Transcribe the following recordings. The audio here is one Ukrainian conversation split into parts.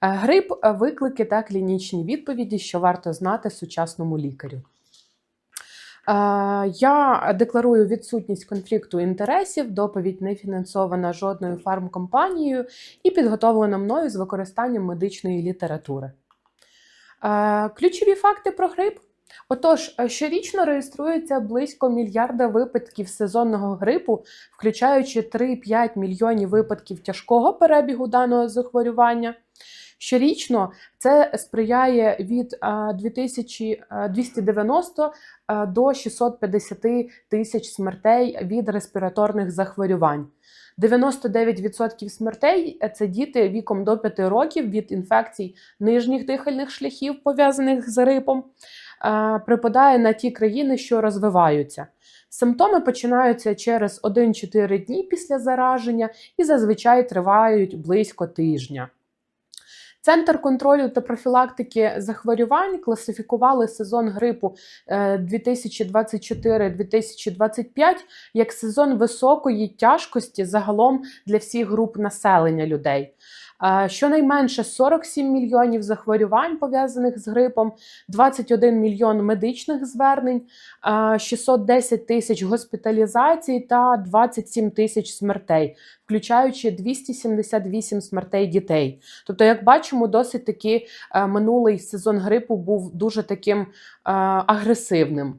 Грип, е, виклики та клінічні відповіді, що варто знати сучасному лікарю. Е, Я декларую відсутність конфлікту інтересів, доповідь не фінансована жодною фармкомпанією і підготовлена мною з використанням медичної літератури. Е, Ключові факти про грип. Отож, е, щорічно реєструється близько мільярда випадків сезонного грипу, включаючи 3-5 мільйонів випадків тяжкого перебігу даного захворювання. Щорічно це сприяє від е, 2290 е, до 650 тисяч смертей від респіраторних захворювань. 99% смертей це діти віком до 5 років від інфекцій нижніх дихальних шляхів, пов'язаних з грипом, припадає на ті країни, що розвиваються. Симптоми починаються через 1-4 дні після зараження і зазвичай тривають близько тижня. Центр контролю та профілактики захворювань класифікували сезон грипу е, 2024-2025 як сезон високої тяжкості загалом для всіх груп населення людей. Щонайменше 47 мільйонів захворювань пов'язаних з грипом, 21 мільйон медичних звернень, е, 610 тисяч госпіталізацій та 27 тисяч смертей, включаючи 278 смертей дітей. Тобто, як бачимо, досить таки е, минулий сезон грипу був дуже таким е, агресивним.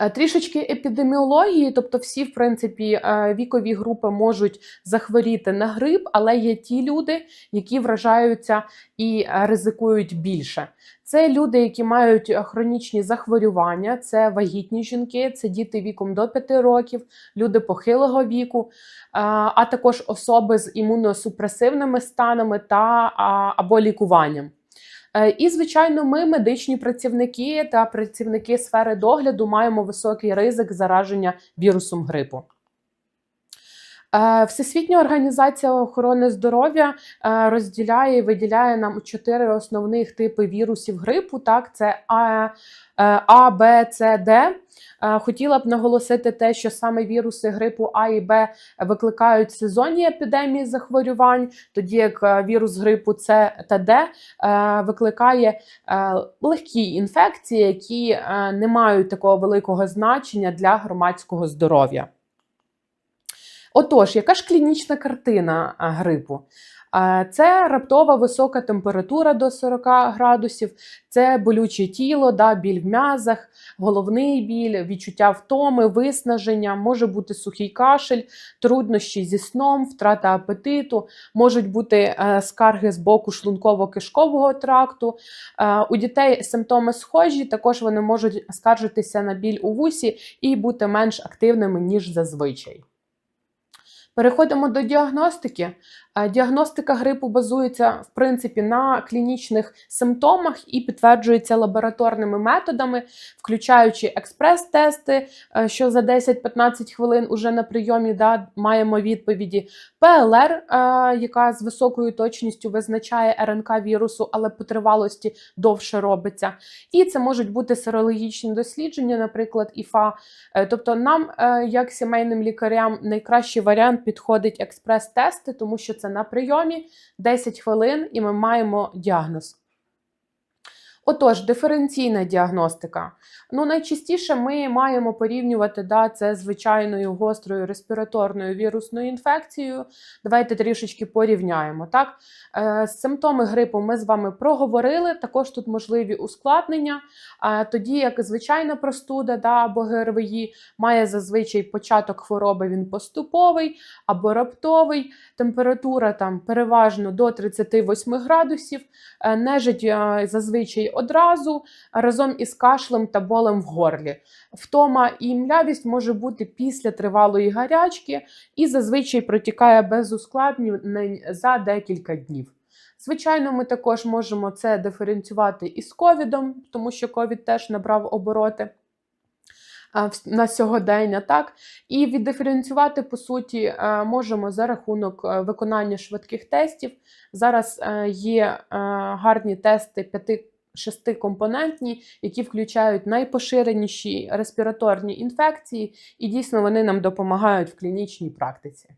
Е, Трішечки епідеміології, тобто всі, в принципі, е, вікові групи можуть захворіти на грип, але є ті люди, які вражаються і е, ризикують більше. Це люди, які мають хронічні захворювання, це вагітні жінки, це діти віком до 5 років, люди похилого віку, а також особи з імуносупресивними станами та або лікуванням. Е, І, звичайно, ми, медичні працівники та працівники сфери догляду, маємо високий ризик зараження вірусом грипу. Е, Всесвітня організація охорони здоров'я е, розділяє і виділяє нам чотири основних типи вірусів грипу. Так, це А, е, А, Б, С, Д. Хотіла б наголосити те, що саме віруси грипу А і Б викликають сезонні епідемії захворювань, тоді як вірус грипу С та Д викликає легкі інфекції, які не мають такого великого значення для громадського здоров'я. Отож, яка ж клінічна картина грипу? Це раптова висока температура до 40 градусів, це болюче тіло, да, біль в м'язах, головний біль, відчуття втоми, виснаження, може бути сухий кашель, труднощі зі сном, втрата апетиту, можуть бути е, скарги з боку шлунково-кишкового тракту. Е, у дітей симптоми схожі, також вони можуть скаржитися на біль у вусі і бути менш активними, ніж зазвичай. Переходимо до діагностики. Діагностика грипу базується в принципі на клінічних симптомах і підтверджується лабораторними методами, включаючи експрес-тести, е, що за 10-15 хвилин уже на прийомі да, маємо відповіді. ПЛР, е, яка з високою точністю визначає РНК вірусу, але по тривалості довше робиться. І це можуть бути серологічні дослідження, наприклад, ІФА. Е, Тобто, нам, як сімейним лікарям, найкращий варіант підходить експрес-тести, тому що це на прийомі 10 хвилин, і ми маємо діагноз. Отож, диференційна діагностика. Ну, найчастіше ми маємо порівнювати да, це звичайною гострою респіраторною вірусною інфекцією. Давайте трішечки порівняємо. Так? Е, симптоми грипу ми з вами проговорили. Також тут можливі ускладнення. Тоді як звичайна простуда да, або ГРВІ має зазвичай початок хвороби, він поступовий або раптовий. Температура там переважно до 38 градусів, е, нежить е, зазвичай одразу разом із кашлем та болем в горлі. Втома і млявість може бути після тривалої гарячки і зазвичай протікає без ускладнень за декілька днів. Звичайно, ми також можемо це диференціювати із ковідом, тому що ковід теж набрав обороти на сьогодення, так і віддиференціювати по суті е, можемо за рахунок е, виконання швидких тестів. Зараз е, є гарні тести п'яти. Шестикомпонентні, які включають найпоширеніші респіраторні інфекції, і дійсно вони нам допомагають в клінічній практиці.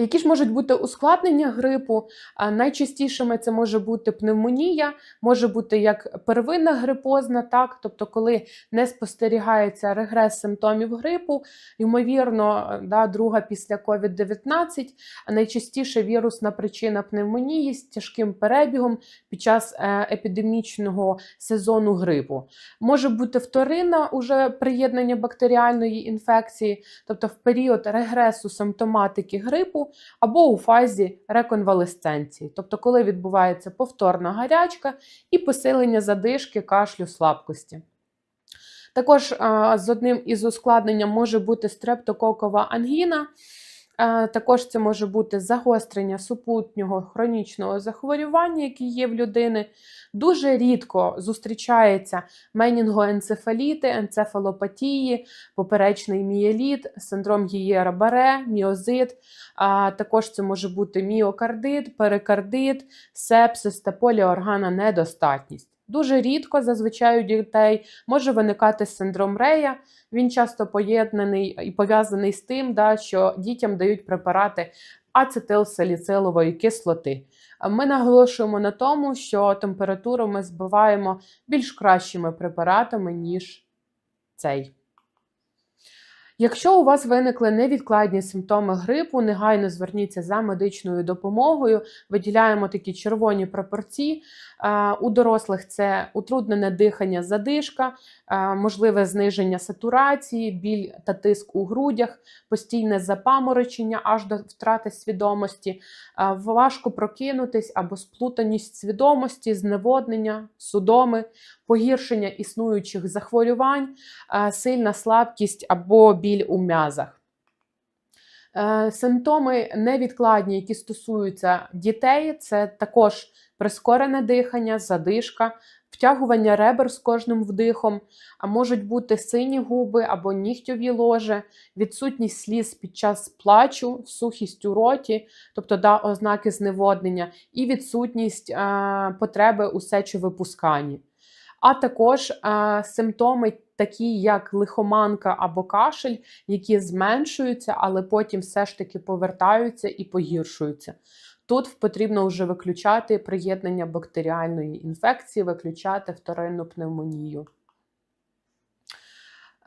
Які ж можуть бути ускладнення грипу? Найчастішими це може бути пневмонія, може бути як первинна грипозна, так, тобто, коли не спостерігається регрес симптомів грипу, ймовірно, да, друга після COVID-19, а найчастіше вірусна причина пневмонії з тяжким перебігом під час е, епідемічного сезону грипу. Може бути вторинна уже приєднання бактеріальної інфекції, тобто в період регресу симптоматики грипу або у фазі реконвалесценції, тобто коли відбувається повторна гарячка і посилення задишки, кашлю, слабкості. Також з одним із ускладненням може бути стрептококова ангіна. А, Також це може бути загострення супутнього хронічного захворювання, яке є в людини. Дуже рідко зустрічається менінгоенцефаліти, енцефалопатії, поперечний мієліт, синдром гієра баре, міозит. А також це може бути міокардит, перикардит, сепсис та поліоргана недостатність. Дуже рідко зазвичай у дітей може виникати синдром Рея. Він часто поєднаний і пов'язаний з тим, да, що дітям дають препарати ацетилсаліцилової кислоти. Ми наголошуємо на тому, що температуру ми збиваємо більш кращими препаратами, ніж цей. Якщо у вас виникли невідкладні симптоми грипу, негайно зверніться за медичною допомогою. Виділяємо такі червоні прапорці. У дорослих це утруднене дихання, задишка, можливе зниження сатурації, біль та тиск у грудях, постійне запаморочення аж до втрати свідомості, важко прокинутись або сплутаність свідомості, зневоднення, судоми, погіршення існуючих захворювань, сильна слабкість або біль у м'язах. Симптоми невідкладні, які стосуються дітей, це також прискорене дихання, задишка, втягування ребер з кожним вдихом, а можуть бути сині губи або нігтьові ложе, відсутність сліз під час плачу, сухість у роті, тобто да, ознаки зневоднення, і відсутність е, потреби у сечовипусканні. А також е, симптоми, такі як лихоманка або кашель, які зменшуються, але потім все ж таки повертаються і погіршуються. Тут потрібно вже виключати приєднання бактеріальної інфекції, виключати вторинну пневмонію.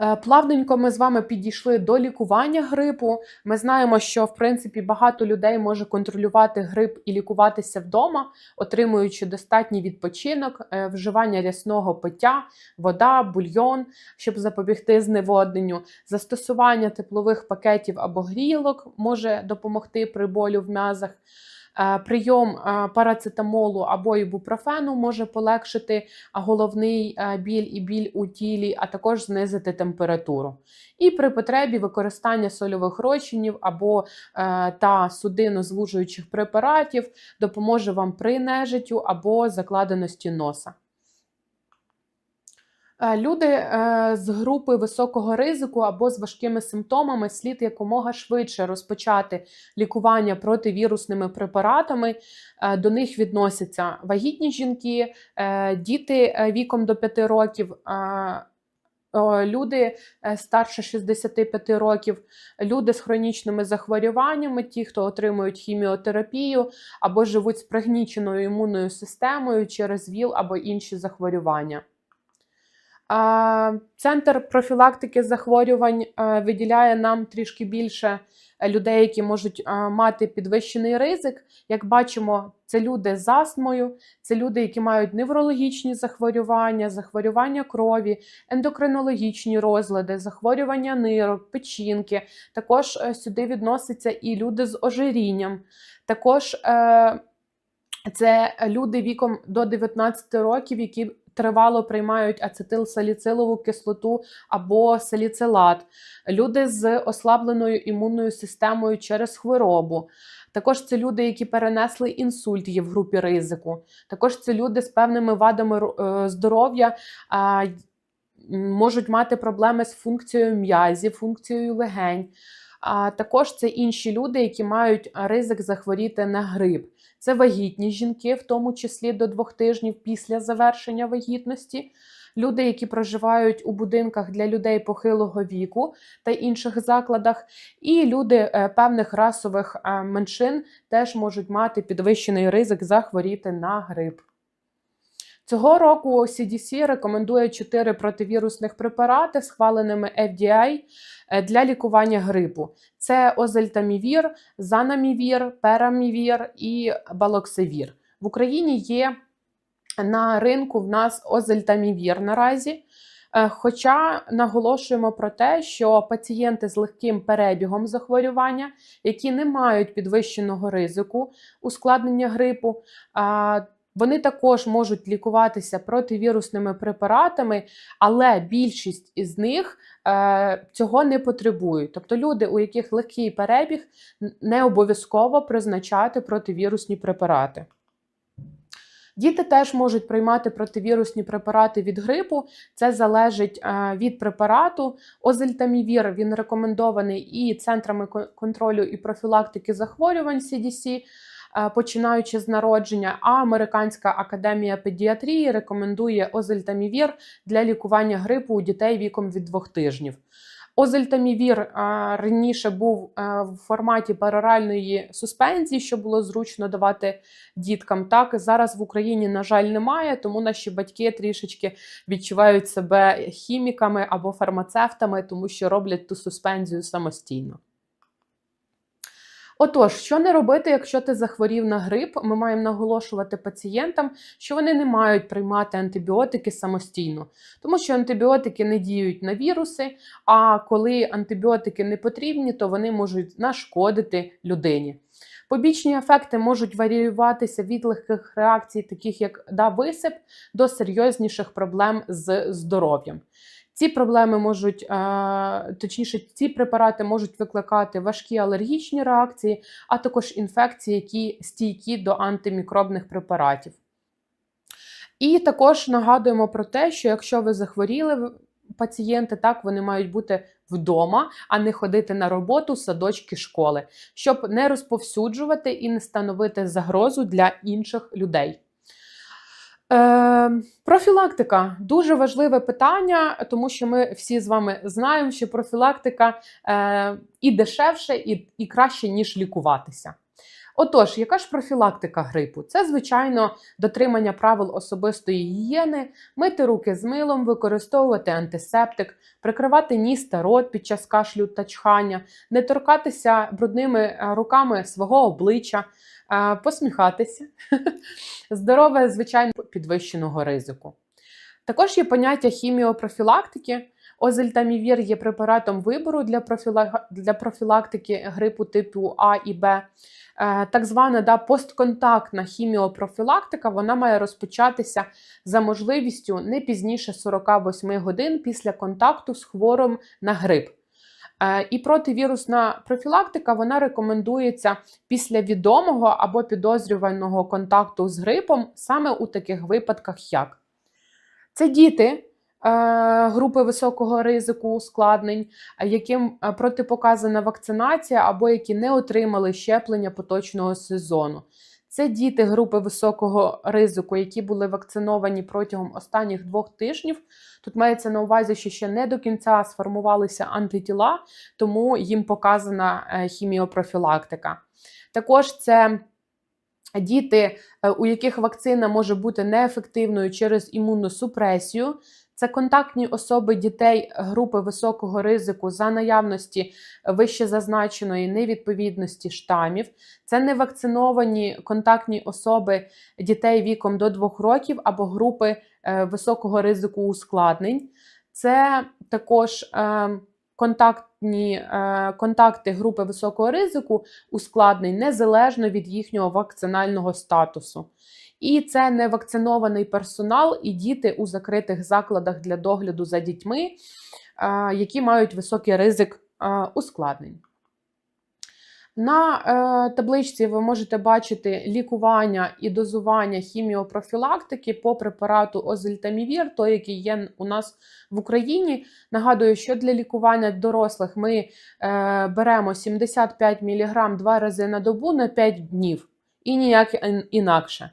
Е, плавненько ми з вами підійшли до лікування грипу. Ми знаємо, що в принципі багато людей може контролювати грип і лікуватися вдома, отримуючи достатній відпочинок, е, вживання рясного пиття, вода, бульйон, щоб запобігти зневодненню. Застосування теплових пакетів або грілок може допомогти при болю в м'язах. Е, прийом е, парацетамолу або ібупрофену може полегшити головний е, біль і біль у тілі, а також знизити температуру. І при потребі використання сольових розчинів або та судинозвужуючих препаратів допоможе вам при нежиттю або закладеності носа. Е, люди е, з групи високого ризику або з важкими симптомами слід якомога швидше розпочати лікування противірусними препаратами. Е, до них відносяться вагітні жінки, діти віком до 5 років. Люди старше 65 років, люди з хронічними захворюваннями, ті, хто отримують хіміотерапію або живуть з пригніченою імунною системою через ВІЛ або інші захворювання. Центр профілактики захворювань виділяє нам трішки більше людей, які можуть мати підвищений ризик. Як бачимо, це люди з астмою, це люди, які мають неврологічні захворювання, захворювання крові, ендокринологічні розлади, захворювання нирок, печінки. Також е, сюди відносяться і люди з ожирінням. Також е, це люди віком до 19 років, які тривало приймають ацетилсаліцилову кислоту або саліцилат, люди з ослабленою імунною системою через хворобу. Також це люди, які перенесли інсульт, є в групі ризику. Також це люди з певними вадами е, здоров'я. Можуть мати проблеми з функцією м'язів, функцією легень. А також це інші люди, які мають ризик захворіти на грип. Це вагітні жінки, в тому числі до двох тижнів після завершення вагітності. люди, які проживають у будинках для людей похилого віку та інших закладах, і люди е, певних расових е, меншин теж можуть мати підвищений ризик захворіти на грип. Цього року CDC рекомендує 4 противірусних препарати, схваленими FDA е, для лікування грипу. Це озельтамівір, занамівір, перамівір і балоксивір. В Україні є на ринку в нас озельтамівір наразі. Е, Хоча наголошуємо про те, що пацієнти з легким перебігом захворювання, які не мають підвищеного ризику ускладнення грипу, вони також можуть лікуватися противірусними препаратами, але більшість із них е, цього не потребують. Тобто люди, у яких легкий перебіг, не обов'язково призначати противірусні препарати. Діти теж можуть приймати противірусні препарати від грипу. Це залежить е, від препарату. Озельтамівір він рекомендований і центрами контролю і профілактики захворювань CDC, починаючи з народження. А Американська академія педіатрії рекомендує озельтамівір для лікування грипу у дітей віком від двох тижнів. Озельтамівір е, раніше був е, в форматі пероральної суспензії, що було зручно давати діткам. Так зараз в Україні, на жаль, немає, тому наші батьки трішечки відчувають себе хіміками або фармацевтами, тому що роблять ту суспензію самостійно. Отож, що не робити, якщо ти захворів на грип, ми маємо наголошувати пацієнтам, що вони не мають приймати антибіотики самостійно, тому що антибіотики не діють на віруси. А коли антибіотики не потрібні, то вони можуть нашкодити людині. Побічні ефекти можуть варіюватися від легких реакцій, таких як да, висип, до серйозніших проблем з здоров'ям. Ці проблеми можуть, е, точніше, ці препарати можуть викликати важкі алергічні реакції, а також інфекції, які стійкі до антимікробних препаратів. І також нагадуємо про те, що якщо ви захворіли, пацієнти так вони мають бути вдома, а не ходити на роботу, садочки, школи, щоб не розповсюджувати і не становити загрозу для інших людей. Е, профілактика дуже важливе питання, тому що ми всі з вами знаємо, що профілактика е, і дешевше, і, і краще, ніж лікуватися. Отож, яка ж профілактика грипу? Це, звичайно, дотримання правил особистої гігієни, мити руки з милом, використовувати антисептик, прикривати ніс та рот під час кашлю та чхання, не торкатися брудними е, руками свого обличчя, посміхатися. Здорове, звичайно, підвищеного ризику. Також є поняття хіміопрофілактики. Озельтамівір є препаратом вибору для, для профілактики грипу типу А і Б. Е, Так звана да, постконтактна хіміопрофілактика вона має розпочатися за можливістю не пізніше 48 годин після контакту з хворим на грип. Е, І противірусна профілактика вона рекомендується після відомого або підозрюваного контакту з грипом саме у таких випадках, як це діти е, групи високого ризику ускладнень, яким е, протипоказана вакцинація або які не отримали щеплення поточного сезону. Це діти групи високого ризику, які були вакциновані протягом останніх двох тижнів. Тут мається на увазі, що ще не до кінця сформувалися антитіла, тому їм показана е, хіміопрофілактика. Також це діти, е, у яких вакцина може бути неефективною через імуносупресію. Це контактні особи дітей групи високого ризику за наявності вище зазначеної невідповідності штамів. Це невакциновані контактні особи дітей віком до 2 років або групи е, високого ризику ускладнень. Це також е, контактні е, контакти групи високого ризику ускладнень незалежно від їхнього вакцинального статусу. І це невакцинований персонал і діти у закритих закладах для догляду за дітьми, які мають високий ризик ускладнень. На е, табличці ви можете бачити лікування і дозування хіміопрофілактики по препарату Озельтамівір, той, який є у нас в Україні. Нагадую, що для лікування дорослих ми е, беремо 75 мг два рази на добу на 5 днів і ніяк інакше.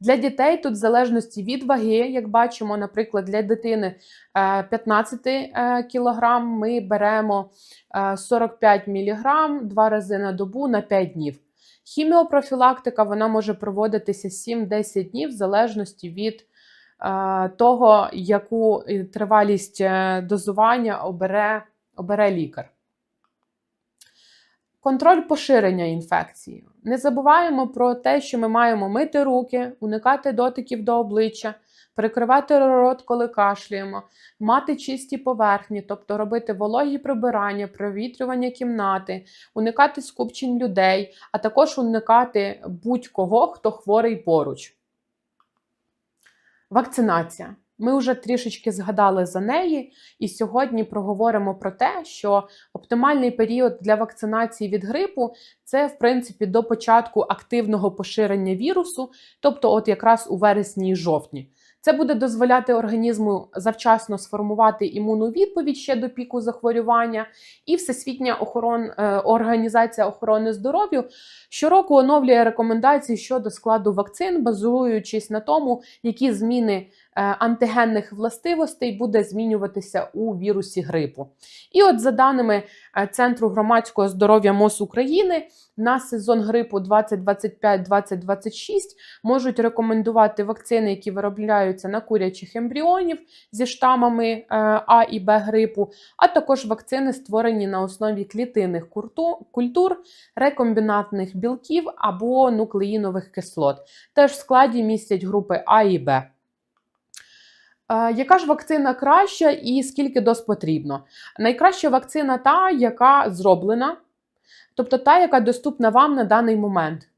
Для дітей тут, в залежності від ваги, як бачимо, наприклад, для дитини е, 15 е, кг ми беремо е, 45 мг два рази на добу на 5 днів. Хіміопрофілактика вона може проводитися 7-10 днів в залежності від е, того, яку е, тривалість е, дозування обере, обере лікар. Контроль поширення інфекції. Не забуваємо про те, що ми маємо мити руки, уникати дотиків до обличчя, перекривати рот, коли кашляємо, мати чисті поверхні, тобто робити вологі прибирання, провітрювання кімнати, уникати скупчень людей, а також уникати будь-кого, хто хворий поруч. Вакцинація. Ми вже трішечки згадали за неї, і сьогодні проговоримо про те, що оптимальний період для вакцинації від грипу це, в принципі, до початку активного поширення вірусу, тобто, от якраз у вересні і жовтні. Це буде дозволяти організму завчасно сформувати імунну відповідь ще до піку захворювання, і Всесвітня охорон, е, організація охорони здоров'я щороку оновлює рекомендації щодо складу вакцин, базуючись на тому, які зміни антигенних властивостей буде змінюватися у вірусі грипу. І от за даними е, Центру громадського здоров'я МОЗ України на сезон грипу 2025-2026 можуть рекомендувати вакцини, які виробляються на курячих ембріонів зі штамами е, А і Б грипу, а також вакцини, створені на основі клітинних культур, рекомбінантних білків або нуклеїнових кислот. Теж в складі містять групи А і Б. Яка ж вакцина краща і скільки доз потрібно? Найкраща вакцина та, яка зроблена, тобто та, яка доступна вам на даний момент.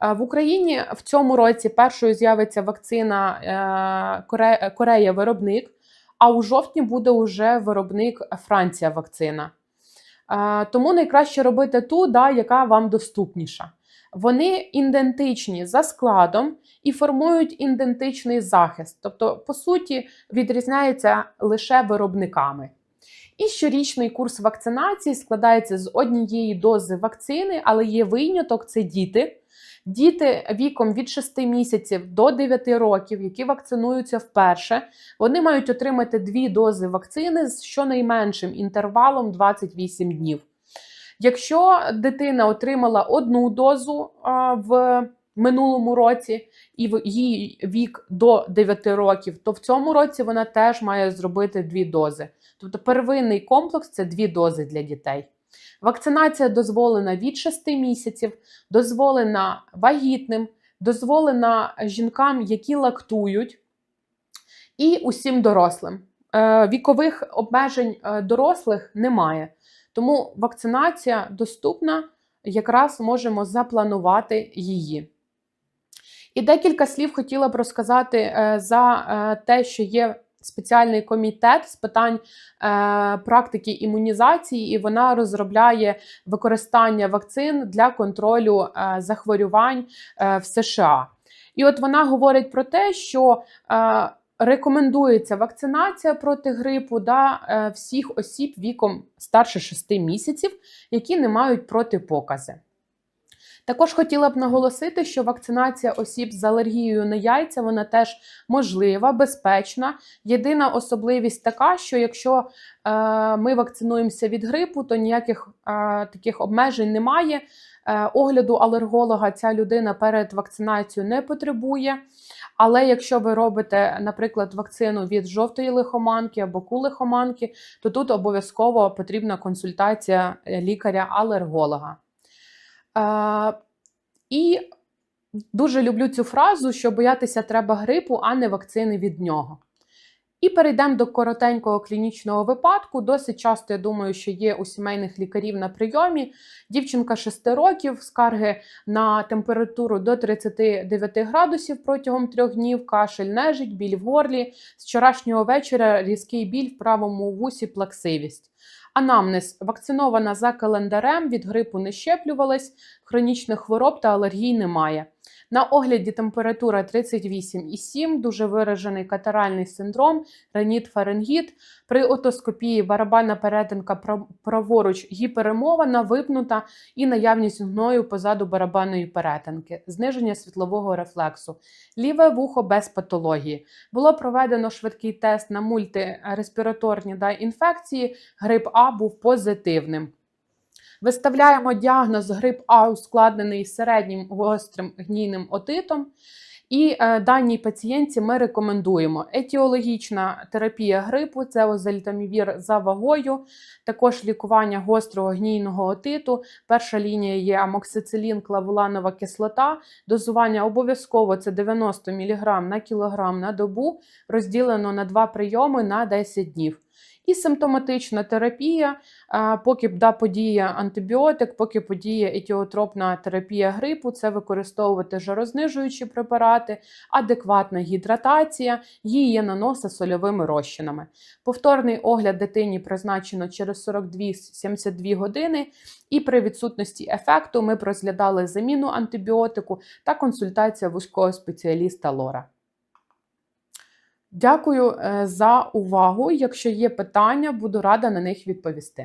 В Україні в цьому році першою з'явиться вакцина е, Корея-виробник, а у жовтні буде уже виробник Франція вакцина. Тому найкраще робити ту, да, яка вам доступніша. Вони ідентичні за складом і формують ідентичний захист, тобто, по суті, відрізняються лише виробниками. І щорічний курс вакцинації складається з однієї дози вакцини, але є виняток це діти. Діти віком від 6 місяців до 9 років, які вакцинуються вперше, вони мають отримати дві дози вакцини з щонайменшим інтервалом 28 днів. Якщо дитина отримала одну дозу в минулому році і в її вік до 9 років, то в цьому році вона теж має зробити дві дози. Тобто первинний комплекс це дві дози для дітей. Вакцинація дозволена від 6 місяців, дозволена вагітним, дозволена жінкам, які лактують, і усім дорослим. Е, Вікових обмежень е, дорослих немає. Тому вакцинація доступна, якраз можемо запланувати її. І декілька слів хотіла б розказати е, за е, те, що є спеціальний комітет з питань е, практики імунізації, і вона розробляє використання вакцин для контролю е, захворювань е, в США. І от вона говорить про те, що е, рекомендується вакцинація проти грипу да, е, всіх осіб віком старше 6 місяців, які не мають протипокази. Також хотіла б наголосити, що вакцинація осіб з алергією на яйця вона теж можлива, безпечна. Єдина особливість така, що якщо е, ми вакцинуємося від грипу, то ніяких е, таких обмежень немає. Огляду алерголога ця людина перед вакцинацією не потребує. Але якщо ви робите, наприклад, вакцину від жовтої лихоманки або кулихоманки, то тут обов'язково потрібна консультація е, лікаря-алерголога. Е, і дуже люблю цю фразу, що боятися треба грипу, а не вакцини від нього. І перейдемо до коротенького клінічного випадку. Досить часто, я думаю, що є у сімейних лікарів на прийомі. Дівчинка 6 років, скарги на температуру до 39 градусів протягом трьох днів, кашель, нежить, біль в горлі. З вчорашнього вечора різкий біль в правому вусі, плаксивість. Анамнез вакцинована за календарем, від грипу не щеплювалась, хронічних хвороб та алергій немає. На огляді температура 38,7, дуже виражений катаральний синдром, реніт фаренгіт. При отоскопії барабанна перетинка прав- праворуч гіперемована, випнута і наявність гною позаду барабанної перетинки, зниження світлового рефлексу, ліве вухо без патології. Було проведено швидкий тест на мультиреспіраторні да, інфекції. Грип А був позитивним. Виставляємо діагноз грип А ускладнений середнім гострим гнійним отитом. І е, даній пацієнтці ми рекомендуємо етіологічна терапія грипу, це озельтамівір за вагою, також лікування гострого гнійного отиту. Перша лінія є амоксицилін, клавуланова кислота. Дозування обов'язково це 90 мг на кілограм на добу, розділено на два прийоми на 10 днів. І симптоматична терапія, поки да, подіє антибіотик, поки подіє етіотропна терапія грипу, це використовувати жарознижуючі препарати, адекватна гідратація, її наноса сольовими розчинами. Повторний огляд дитині призначено через 42-72 години, і при відсутності ефекту ми розглядали заміну антибіотику та консультація вузького спеціаліста Лора. Дякую е, за увагу. Якщо є питання, буду рада на них відповісти.